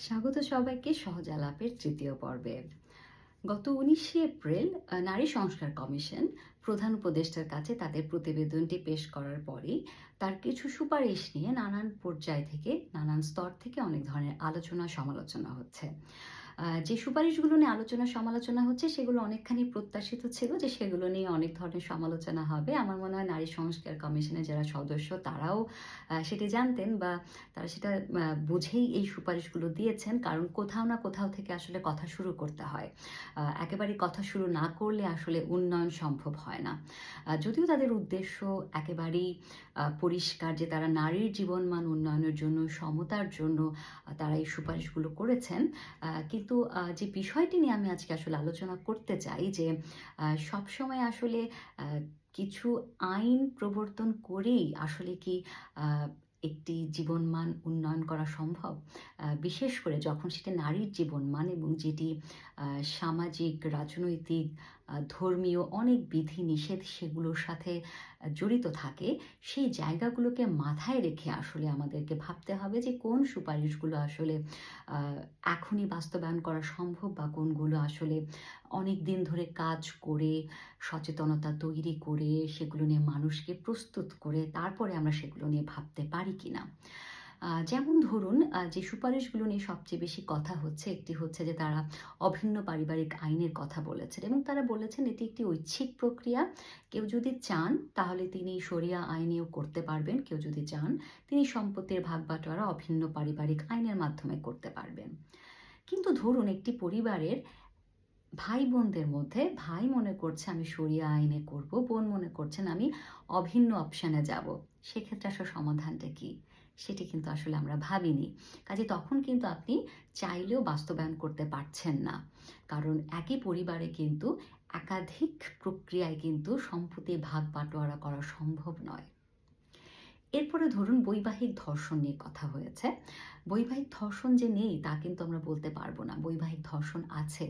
স্বাগত সবাইকে সহজ আলাপের তৃতীয় পর্বে। গত উনিশে এপ্রিল নারী সংস্কার কমিশন প্রধান উপদেষ্টার কাছে তাদের প্রতিবেদনটি পেশ করার পরই তার কিছু সুপারিশ নিয়ে নানান পর্যায় থেকে, নানান স্তর থেকে অনেক ধরনের আলোচনা সমালোচনা হচ্ছে। যে সুপারিশগুলো নিয়ে আলোচনা সমালোচনা হচ্ছে সেগুলো অনেকখানি প্রত্যাশিত ছিল যে সেগুলো নিয়ে অনেক ধরনের সমালোচনা হবে। আমার মনে হয় নারী সংস্কার কমিশনের যারা সদস্য তারাও সেটি জানতেন বা তারা সেটা বুঝেই এই সুপারিশগুলো দিয়েছেন। কারণ কোথাও না কোথাও থেকে আসলে কথা শুরু করতে হয়। একেবারে কথা শুরু না করলে আসলে উন্নয়ন সম্ভব হয় না। যদিও তাদের উদ্দেশ্য একেবারেই পরিষ্কার যে তারা নারীর জীবনমান উন্নয়নের জন্য সমতার জন্য তারা এই সুপারিশগুলো করেছেন। আহ, কিন্তু যে বিষয়টি নিয়ে আমি আজকে আসলে আলোচনা করতে চাই যে সবসময় আসলে কিছু আইন প্রবর্তন করেই আসলে কি একটি জীবনমান উন্নয়ন করা সম্ভব? বিশেষ করে যখন সেটি নারীর জীবনমান এবং যেটি সামাজিক, রাজনৈতিক ধর্মীয় অনেক বিধি নিষেধ সেগুলোর সাথে জড়িত থাকে সেই জায়গাগুলোকে মাথায় রেখে আসলে আমাদেরকে ভাবতে হবে যে কোন সুপারিশগুলো আসলে এখনই বাস্তবায়ন করা সম্ভব বা কোনগুলো আসলে অনেক দিন ধরে কাজ করে সচেতনতা তৈরি করে সেগুলো নিয়ে মানুষকে প্রস্তুত করে তারপরে আমরা সেগুলো নিয়ে ভাবতে পারি কিনা। আহ, যেমন ধরুন যে সুপারিশগুলো নিয়ে সবচেয়ে বেশি কথা হচ্ছে, একটি হচ্ছে যে তারা অভিন্ন পারিবারিক আইনের কথা বলেছেন এবং তারা বলেছেন এটি একটি ঐচ্ছিক প্রক্রিয়া। কেউ যদি চান, তাহলে তিনি শরিয়া আইনেও করতে পারবেন। কেউ যদি চান, তিনি সম্পত্তির ভাগ বাটোয়ারা অভিন্ন পারিবারিক আইনের মাধ্যমে করতে পারবেন। কিন্তু ধরুন, একটি পরিবারের ভাই বোনদের মধ্যে ভাই মনে করছে, আমি শরিয়া আইনে করব, বোন মনে করছেন আমি অভিন্ন অপশানে যাব। সেক্ষেত্রে আসলে সমাধানটা কি? সেটি কিন্তু আসলে আমরা ভাবিনি। কাজে তখন কিন্তু আপনি চাইলেও বাস্তবায়ন করতে পারছেন না। কারণ একই পরিবারে কিন্তু একাধিক প্রক্রিয়ায় কিন্তু সম্পত্তি ভাগ বাটোয়ারা করা সম্ভব নয়। এরপরে ধরুন বৈবাহিক ধর্ষণ নিয়ে কথা হয়েছে। বৈবাহিক ধর্ষণ যে নেই তা কিন্তু আমরা বলতে পারব না। বৈবাহিক ধর্ষণ আছে।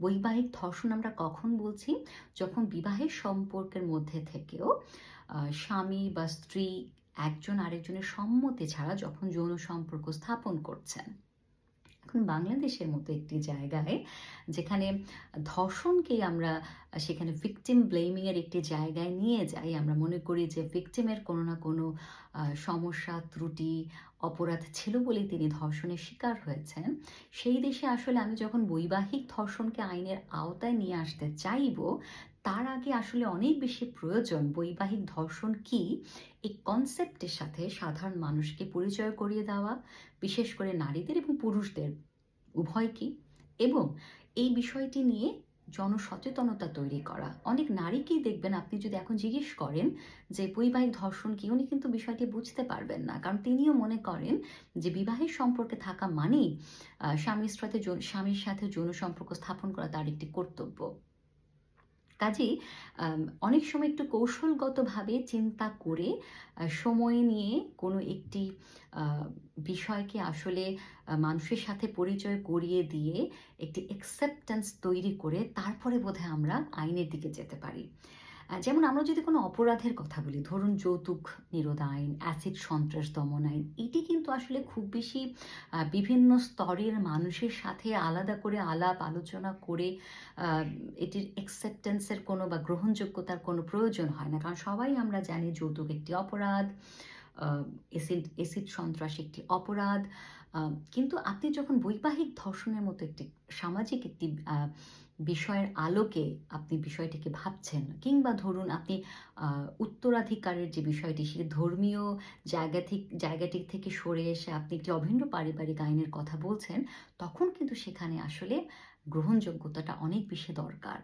বৈবাহিক ধর্ষণ আমরা কখন বলছি? যখন বিবাহের সম্পর্কের মধ্যে থেকেও স্বামী বা স্ত্রী একজন আরেকজনের সম্মতি ছাড়া যখন যৌন সম্পর্ক স্থাপন করছেন। এখন বাংলাদেশের মতো একটি জায়গায় যেখানে ধর্ষণকেই আমরা, সেখানে ভিকটিম ব্লেমিং এর একটি জায়গায় নিয়ে যাই, আমরা মনে করি যে ভিকটিমের কোনো না কোনো সমস্যা, ত্রুটি, অপরাধ ছিল বলেই তিনি ধর্ষণের শিকার হয়েছেন। সেই দেশে আসলে আমি যখন বৈবাহিক ধর্ষণকে আইনের আওতায় নিয়ে আসতে চাইব তার আগে আসলে অনেক বেশি প্রয়োজন বৈবাহিক ধর্ষণ কি? এই কনসেপ্টের সাথে সাধারণ মানুষকে পরিচয় করিয়ে দেওয়া, বিশেষ করে নারীদের এবং পুরুষদের উভয়কে এবং এই বিষয়টি নিয়ে জনসচেতনতা তৈরি করা। অনেক নারীকেই দেখবেন, আপনি যদি এখন জিজ্ঞেস করেন যে বৈবাহিক ধর্ষণ কি, উনি কিন্তু বিষয়টি বুঝতে পারবেন না। কারণ তিনিও মনে করেন যে বিবাহের সম্পর্কে থাকা মানেই স্বামীর সাথে স্বামীর সাথে যৌন সম্পর্ক স্থাপন করা তার একটি কর্তব্য। কাজেই অনেক সময় একটু কৌশলগতভাবে চিন্তা করে সময় নিয়ে কোনো একটি বিষয়কে আসলে মানুষের সাথে পরিচয় করিয়ে দিয়ে একটি অ্যাকসেপ্টেন্স তৈরি করে তারপরে বোধহয় আমরা আইনের দিকে যেতে পারি। যেমন আমরা যদি কোনো অপরাধের কথা বলি, ধরুন যৌতুক নিরোধ আইন অ্যাসিড সন্ত্রাস দমন আইন, এটি কিন্তু আসলে খুব বেশি বিভিন্ন স্তরের মানুষের সাথে আলাদা করে আলাপ আলোচনা করে এটির অ্যাকসেপ্টেন্সের কোনো বা গ্রহণযোগ্যতার কোনো প্রয়োজন হয় না। কারণ সবাই আমরা জানি যৌতুক একটি অপরাধ এসিড এসিড সন্ত্রাস একটি অপরাধ কিন্তু আপনি যখন বৈবাহিক ধর্ষণের মতো একটি সামাজিক একটি বিষয়ের আলোকে আপনি বিষয়টিকে ভাবছেন, কিংবা ধরুন আপনি উত্তরাধিকারের যে বিষয়টি সেটি ধর্মীয় জায়গা থেকে, জায়গাটি থেকে সরে এসে আপনি একটি অভিন্ন পারিবারিক আইনের কথা বলছেন, তখন কিন্তু সেখানে আসলে গ্রহণযোগ্যতাটা অনেক বেশি দরকার।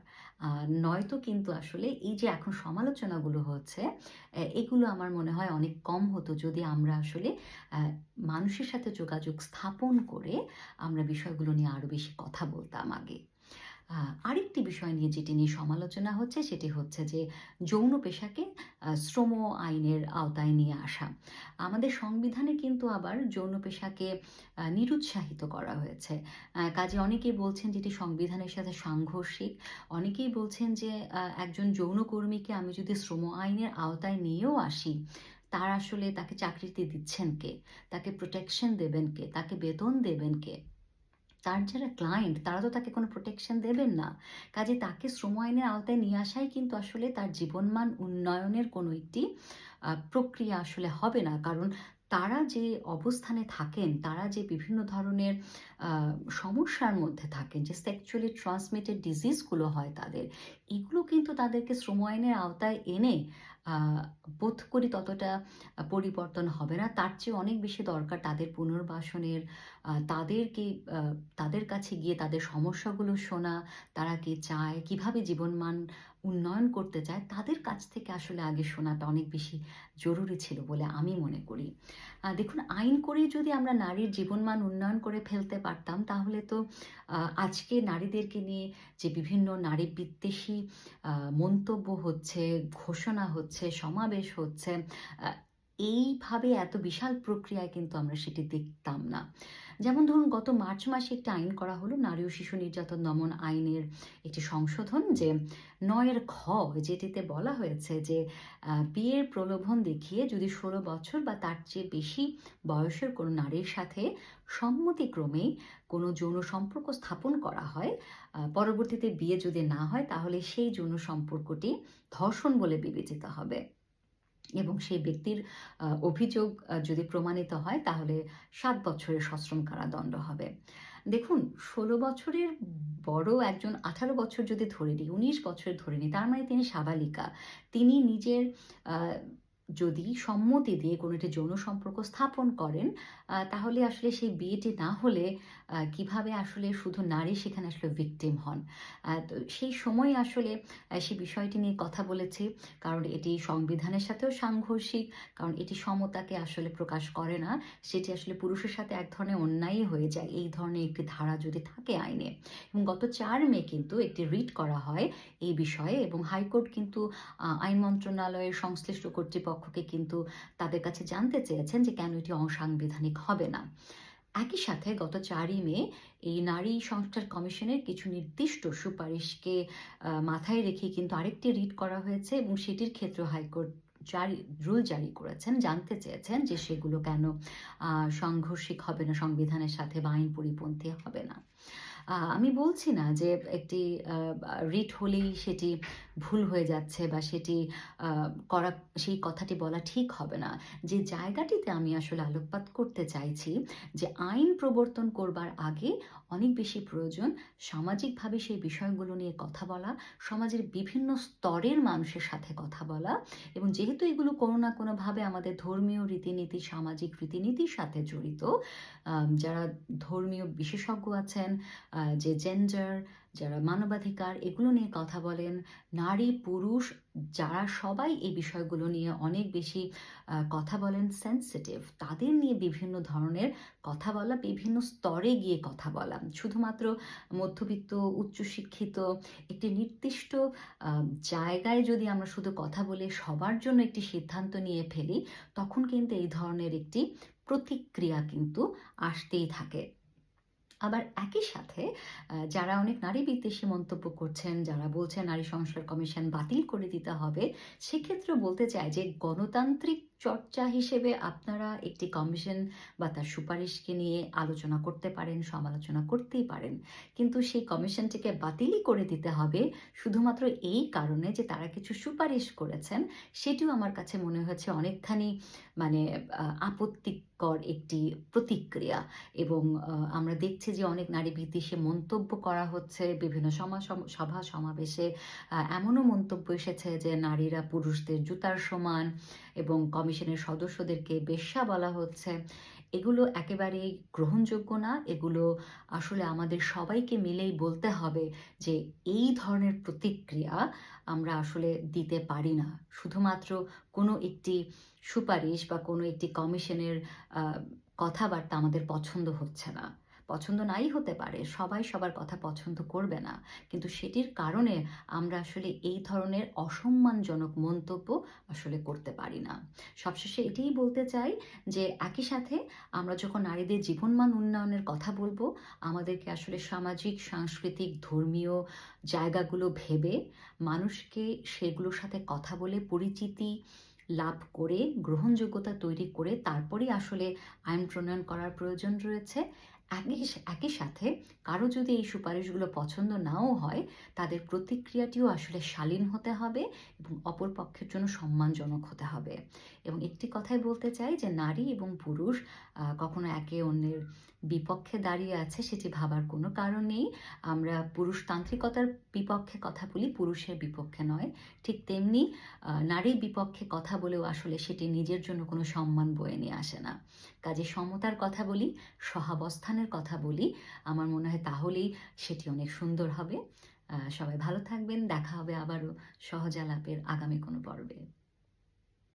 নয়তো কিন্তু আসলে এই যে এখন সমালোচনাগুলো হচ্ছে এগুলো আমার মনে হয় অনেক কম হতো যদি আমরা আসলে মানুষের সাথে যোগাযোগ স্থাপন করে আমরা বিষয়গুলো নিয়ে আরও বেশি কথা বলতাম আগে। আরেকটি বিষয় নিয়ে যেটি নিয়ে সমালোচনা হচ্ছে সেটি হচ্ছে যে যৌন পেশাকে শ্রম আইনের আওতায় নিয়ে আসা। আমাদের সংবিধানে কিন্তু আবার যৌন পেশাকে নিরুৎসাহিত করা হয়েছে। কাজে অনেকেই বলছেন যেটি সংবিধানের সাথে সাংঘর্ষিক। অনেকেই বলছেন যে একজন যৌনকর্মীকে আমি যদি শ্রম আইনের আওতায় নিয়েও আসি, তার আসলে তাকে চাকরিতে দিচ্ছেন কে? তাকে প্রোটেকশন দেবেন কে? তাকে বেতন দেবেন কে? তার যারা ক্লায়েন্ট তারা তো তাকে কোনো প্রোটেকশন দেবেন না। কাজে তাকে শ্রম আইনের আওতায় নিয়ে আসাই কিন্তু আসলে তার জীবনমান উন্নয়নের কোনো একটি প্রক্রিয়া আসলে হবে না। কারণ তারা যে অবস্থানে থাকেন, তারা যে বিভিন্ন ধরনের সমস্যার মধ্যে থাকেন, যে সেক্সুয়ালি ট্রান্সমিটেড ডিজিজগুলো হয় তাদের, এগুলো কিন্তু তাদেরকে শ্রম আইনের আওতায় এনে বোধ করি ততটা পরিবর্তন হবে না। তার চেয়ে অনেক বেশি দরকার তাদের পুনর্বাসনের তাদেরকে তাদের কাছে গিয়ে তাদের সমস্যাগুলো শোনা, তারা কি চায়, কীভাবে জীবনমান উন্নয়ন করতে চায়, তাদের কাছ থেকে আসলে আগে শোনাটা অনেক বেশি জরুরি ছিল বলে আমি মনে করি। দেখুন, আইন করেই যদি আমরা নারীর জীবনমান উন্নয়ন করে ফেলতে পারতাম, তাহলে তো আজকে নারীদেরকে নিয়ে যে বিভিন্ন নারী বিদ্বেষী মন্তব্য হচ্ছে, ঘোষণা হচ্ছে, সমাবেশ হচ্ছে এইভাবে এত বিশাল প্রক্রিয়ায় কিন্তু আমরা সেটি দেখতাম না। যেমন ধরুন, গত মার্চ মাসে একটি আইন করা হলো, নারী ও শিশু নির্যাতন দমন আইনের একটি সংশোধন যে নয়ের খ, যেটিতে বলা হয়েছে যে বিয়ের প্রলোভন দেখিয়ে যদি ষোলো বছর বা তার চেয়ে বেশি বয়সের কোনো নারীর সাথে সম্মতিক্রমে কোনো যৌন সম্পর্ক স্থাপন করা হয় পরবর্তীতে বিয়ে যদি না হয়, তাহলে সেই যৌন সম্পর্কটি ধর্ষণ বলে বিবেচিত হবে। এবং সেই ব্যক্তির অভিযোগ যদি প্রমাণিত হয়, তাহলে সাত বছরের সশ্রম কারাদণ্ড হবে। দেখুন, ষোলো বছরের বড় একজন, আঠারো বছর যদি ধরে নিই, উনিশ বছর ধরে নিই, তার মানে তিনি সাবালিকা। তিনি নিজের যদি সম্মতি দিয়ে কোনো একটি যৌন সম্পর্ক স্থাপন করেন তাহলে আসলে সেই বিয়েটি না হলে কীভাবে আসলে শুধু নারী সেখানে আসলে ভিকটিম হন? তো সেই সময় আসলে সেই বিষয়টি নিয়ে কথা বলেছি, কারণ এটি সংবিধানের সাথেও সাংঘর্ষিক, কারণ এটি সমতাকে আসলে প্রকাশ করে না, সেটি আসলে পুরুষের সাথে এক ধরনের অন্যায়ই হয়ে যায়, এই ধরনের একটি ধারা যদি থাকে আইনে। এবং গত চার মে কিন্তু একটি রিট করা হয় এই বিষয়ে, এবং হাইকোর্ট কিন্তু আইন মন্ত্রণালয়ের সংশ্লিষ্ট কর্তৃপক্ষকে কিন্তু তাদের কাছে জানতে চেয়েছেন যে কেন এটি অসাংবিধানিক হবে না। একই সাথে গত চারই মে এই নারী সংস্কার কমিশনের কিছু নির্দিষ্ট সুপারিশকে মাথায় রেখে কিন্তু আরেকটি রিট করা হয়েছে এবং সেটির ক্ষেত্রে হাইকোর্ট জারি, রুল জারি করেছেন, জানতে চেয়েছেন যে সেগুলো কেন সাংঘর্ষিক হবে না, সংবিধানের সাথে বা আইন পরিপন্থী হবে না। আমি বলছি না যে একটি রিট হলেই সেটি ভুল হয়ে যাচ্ছে বা সেটি করা, সেই কথাটি বলা ঠিক হবে না। যে জায়গাটিতে আমি আসলে আলোকপাত করতে চাইছি যে আইন প্রবর্তন করবার আগে অনেক বেশি প্রয়োজন সামাজিকভাবে সেই বিষয়গুলো নিয়ে কথা বলা, সমাজের বিভিন্ন স্তরের মানুষের সাথে কথা বলা এবং যেহেতু এগুলো কোনো না কোনোভাবে আমাদের ধর্মীয় রীতিনীতি, সামাজিক রীতিনীতির সাথে জড়িত যারা ধর্মীয় বিশেষজ্ঞ আছেন যে জেন্ডার যারা মানবাধিকার, এগুলো নিয়ে কথা বলেন। নারী, পুরুষ, যারা সবাই এই বিষয়গুলো নিয়ে অনেক বেশি কথা বলেন সেন্সিটিভ তাদের নিয়ে বিভিন্ন ধরনের কথা বলা, বিভিন্ন স্তরে গিয়ে কথা বলা। শুধুমাত্র মধ্যবিত্ত, উচ্চশিক্ষিত, একটি নির্দিষ্ট জায়গায় যদি আমরা শুধু কথা বলে সবার জন্য একটি সিদ্ধান্ত নিয়ে ফেলি, তখন কিন্তু এই ধরনের একটি প্রতিক্রিয়া কিন্তু আসতেই থাকে। আবার একই সাথে যারা অনেক নারী বিদ্বেষী মন্তব্য করছেন, যারা বলছেন নারী সংস্কার কমিশন বাতিল করে দিতে হবে সেক্ষেত্রে বলতে চাই যে গণতান্ত্রিক চর্চা হিসেবে আপনারা একটি কমিশন বা তার সুপারিশকে নিয়ে আলোচনা করতে পারেন, সমালোচনা করতেই পারেন। কিন্তু সেই কমিশনটিকে বাতিলই করে দিতে হবে শুধুমাত্র এই কারণে যে তারা কিছু সুপারিশ করেছেন, সেটিও আমার কাছে মনে হয়েছে অনেকখানি মানে আপত্তিকর একটি প্রতিক্রিয়া। এবং আমরা দেখছি যে অনেক নারী বিদ্বেষী মন্তব্য করা হচ্ছে, বিভিন্ন সমা- সভা সমাবেশে এমনও মন্তব্য এসেছে যে নারীরা পুরুষদের জুতার সমান এবং কমিশনের সদস্যদেরকে বেশ্যা বলা হচ্ছে। এগুলো একেবারেই গ্রহণযোগ্য না। এগুলো আসলে আমাদের সবাইকে মিলেই বলতে হবে যে এই ধরনের প্রতিক্রিয়া আমরা আসলে দিতে পারি না। শুধুমাত্র কোনো একটি সুপারিশ বা কোনো একটি কমিশনের কথাবার্তা আমাদের পছন্দ হচ্ছে না। পছন্দ নাই হতে পারে, সবাই সবার কথা পছন্দ করবে না। কিন্তু সেটির কারণে আমরা আসলে এই ধরনের অসম্মানজনক মন্তব্য আসলে করতে পারি না। সবশেষে এটাই বলতে চাই যে, একই সাথে আমরা যখন নারীদের জীবনমান উন্নয়নের কথা বলব, আমাদেরকে আসলে সামাজিক, সাংস্কৃতিক, ধর্মীয় জায়গাগুলো ভেবে মানুষকে সেগুলোর সাথে কথা বলে পরিচিতি লাভ করে, গ্রহণযোগ্যতা তৈরি করে, তারপরেই আসলে আইন প্রণয়ন করার প্রয়োজন রয়েছে। একই একই সাথে কারও যদি এই সুপারিশগুলো পছন্দ নাও হয়, তাদের প্রতিক্রিয়াটিও আসলে শালীন হতে হবে এবং অপর পক্ষের জন্য সম্মানজনক হতে হবে। এবং একটি কথাই বলতে চাই যে, নারী এবং পুরুষ কখনো একে অন্যের বিপক্ষে দাঁড়িয়ে আছে সেটি ভাবার কোনো কারণ নেই। আমরা পুরুষতান্ত্রিকতার বিপক্ষে কথা বলি, পুরুষের বিপক্ষে নয়। ঠিক তেমনি নারীর বিপক্ষে কথা বলেও আসলে সেটি নিজের জন্য কোনো সম্মান বয়ে নিয়ে আসে না। কাজে সমতার কথা বলি সহাবস্থানের কথা বলি, আমার মনে হয় তাহলেই সেটি অনেক সুন্দর হবে। সবাই ভালো থাকবেন, দেখা হবে আবারও সহজালাপের আগামী কোনো পর্বে।